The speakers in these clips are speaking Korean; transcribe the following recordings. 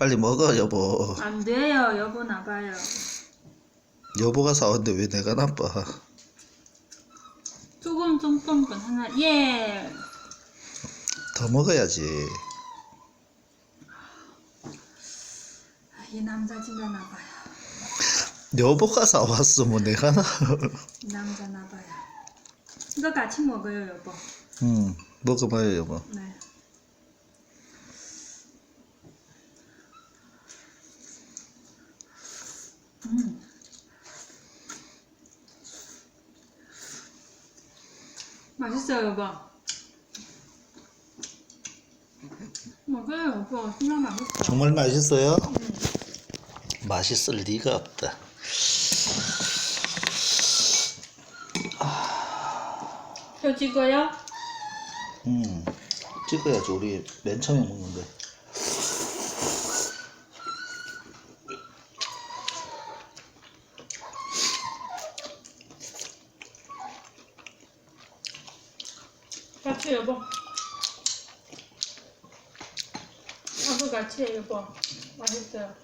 빨리 먹어 여보. 안 돼요. 여보 나가요. 여보가 사왔는데 왜 내가 나빠? 조금 좀좀 하나. 예. 더 먹어야지. 아, 이 남자 진짜 나봐요. 여보가 사왔어 뭐 내가 나. 이 남자 나봐요. 이거 같이 먹어요, 여보. 응 먹어봐요 여보. 네. 맛있어요, 여보. 먹어요, 여보. 정말 맛있어. 정말 맛있어요? 맛있을 리가 없다. 저 찍어요? 음 찍어야지 우리 맨 처음에 먹는데. 같이 여보. 나도 같이 해, 여보. 맛있어요.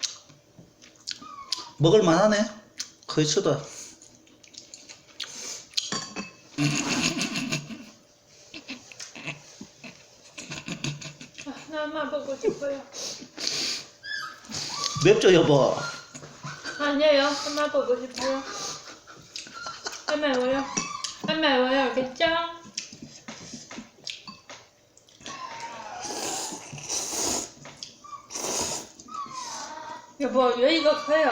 먹을 만하네. 거의 쳐다. 아, 나만 보고 싶어요. 맵죠 여보? 아니에요. 엄마 보고 싶어요. 안 매워요. 안 매워요. 알겠죠? 여보, 왜 이거 커요?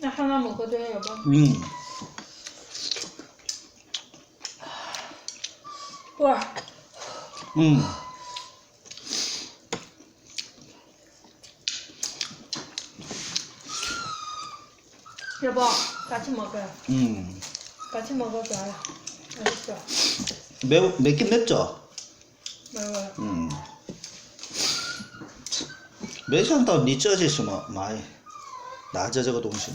나 하나 먹어도 돼요, 여보. 음. 와, 음. 여보, 같이 먹어요. 음. 같이 먹어줘요. 맛있어. 매우 맵긴 맵죠? 매워요. 음. 매지 않다고 니 쪄지시면 많이 저거 동시에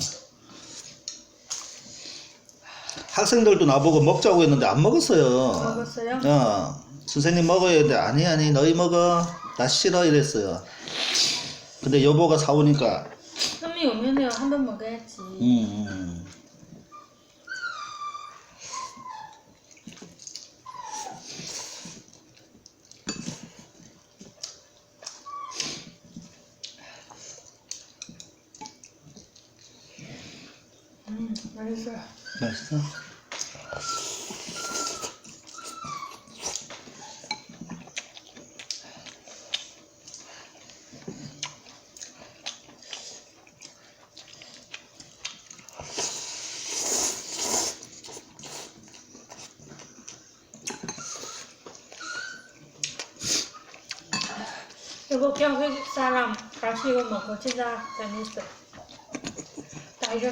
학생들도 나보고 먹자고 했는데 안 먹었어요. 먹었어요? 어, 선생님 먹어야 되는데 아니 아니 너희 먹어 나 싫어 이랬어요. 근데 여보가 사오니까 선미 오면은 한번 먹어야지. 음, 음. 음, 맛있어요. 맛있어? 여보, 그냥 외국 사람 같이 이거 먹고 진짜 재밌어. 나 이거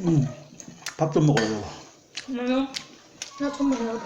음, 밥 좀 먹어요. 나요? 나 선물 여보.